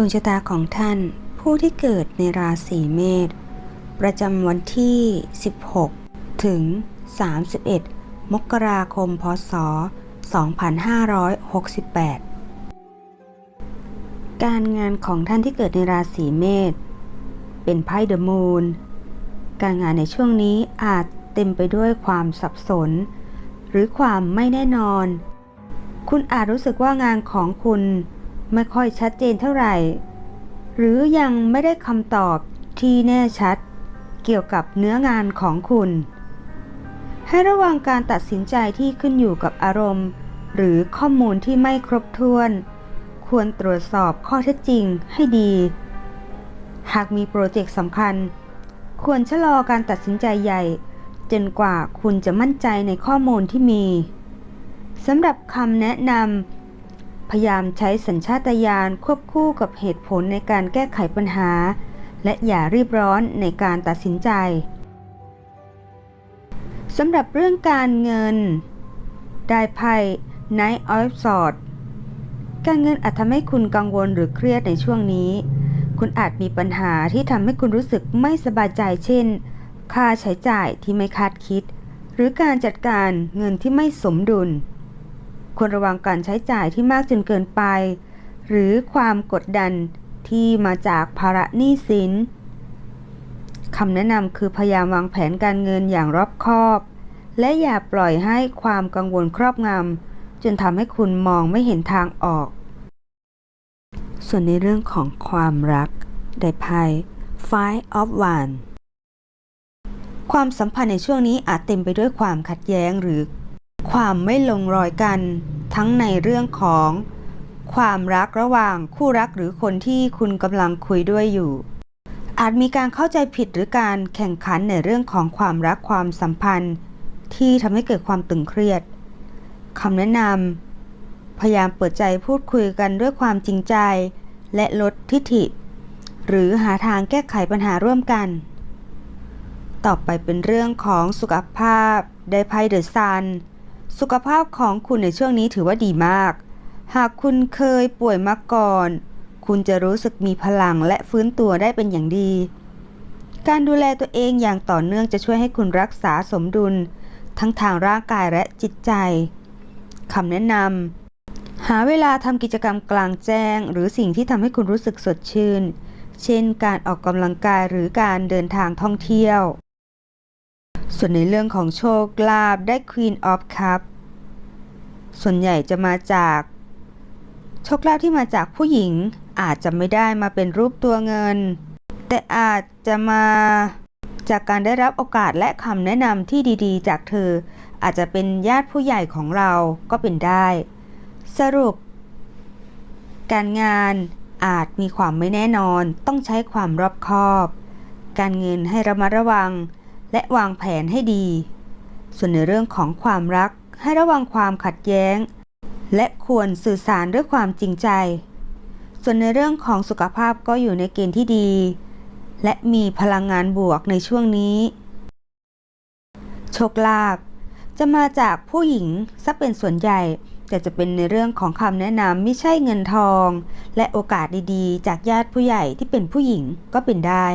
วงชะตาของท่านผู้ที่เกิดในราศีเมษประจำวันที่ 16 ถึง 31 มกราคม พศ 2568 การงานของท่านที่เกิดในราศีเมษเป็นไพ่เดอะมูนการงานในช่วงนี้อาจเต็มไปด้วยความสับสน หรือความไม่แน่นอน คุณอาจรู้สึกว่างานของคุณ ไม่ค่อยชัดเจนเท่าไหร่ หรือยังไม่ได้คำตอบที่แน่ชัด เกี่ยวกับเนื้องานของคุณ ให้ระวังการตัดสินใจที่ขึ้นอยู่กับอารมณ์ หรือข้อมูลที่ไม่ครบถ้วน ควรตรวจสอบข้อเท็จจริงให้ดี หากมีโปรเจกต์สำคัญ ควรชะลอการตัดสินใจใหญ่จนกว่าคุณจะมั่นใจในข้อมูลที่มีสำหรับคำแนะนำ พยายามใช้สัญชาตญาณควบคู่กับเหตุผลในการแก้ไขปัญหา และอย่ารีบร้อนในการตัดสินใจสำหรับเรื่องการเงิน ได้ไพ่ Knight of Swords การเงินอาจทำให้คุณกังวลหรือเครียดในช่วงนี้ คุณอาจมีปัญหาที่ทำให้คุณรู้สึกไม่สบายใจเช่น ค่าใช้จ่ายที่ไม่คาดคิด หรือการจัดการเงินที่ไม่สมดุล ควรระวังการใช้จ่ายที่มากจนเกินไป หรือความกดดันที่มาจากภาระหนี้สินคำแนะนำคือพยายามวางแผนการเงินอย่างรอบคอบ และอย่าปล่อยให้ความกังวลครอบงำจนทำให้คุณมองไม่เห็นทางออก ส่วนในเรื่องของความรัก ได้ไพ่ Five of Wands ความสัมพันธ์ในช่วงนี้อาจเต็มไปด้วยความขัดแย้งหรือ ความไม่ลงรอยกัน ทั้งในเรื่องของ ความรักระหว่างคู่รักหรือคนที่คุณกำลังคุยด้วยอยู่ อาจมีการเข้าใจผิดหรือการแข่งขันในเรื่องของความรักความสัมพันธ์ ที่ทำให้เกิดความตึงเครียดคำแนะนำพยายามเปิดใจพูดคุยกันด้วยความจริงใจ และลดทิฐิ หรือหาทางแก้ไขปัญหาร่วมกัน ต่อไปเป็นเรื่องของสุขภาพ ได้ไพ่เดอะซัน สุขภาพของคุณในช่วงนี้ถือว่าดีมาก หากคุณเคยป่วยมาก่อน คุณจะรู้สึกมีพลังและฟื้นตัวได้เป็นอย่างดี การดูแลตัวเองอย่างต่อเนื่องจะช่วยให้คุณรักษาสมดุล ทั้งทางร่างกายและจิตใจคำแนะนำหาเวลาทำกิจกรรมกลางแจ้ง หรือสิ่งที่ทำให้คุณรู้สึกสดชื่น เช่น การออกกำลังกายหรือการเดินทางท่องเที่ยว ส่วนในเรื่องของโชคลาภได้ Queen of Cup ส่วนใหญ่จะมาจาก โชคลาภที่มาจากผู้หญิงอาจจะไม่ได้มาเป็นรูปตัวเงิน แต่อาจจะมาจากการได้รับโอกาสและคำแนะนำที่ดีๆ จากเธอ อาจจะเป็นญาติผู้ใหญ่ของเราก็เป็นได้ สรุป การงานอาจมีความไม่แน่นอนต้องใช้ความรอบคอบ การเงินให้ระมัดระวัง และวางแผนให้ดี ส่วนในเรื่องของความรักให้ระวังความขัดแย้ง และควรสื่อสารด้วยความจริงใจ ส่วนในเรื่องของสุขภาพก็อยู่ในเกณฑ์ที่ดี และมีพลังงานบวกในช่วงนี้ โชคลาภจะมาจากผู้หญิงซะเป็นส่วนใหญ่ แต่จะเป็นในเรื่องของคำแนะนำไม่ใช่เงินทอง และโอกาสดีๆ จากญาติผู้ใหญ่ที่เป็นผู้หญิงก็เป็นได้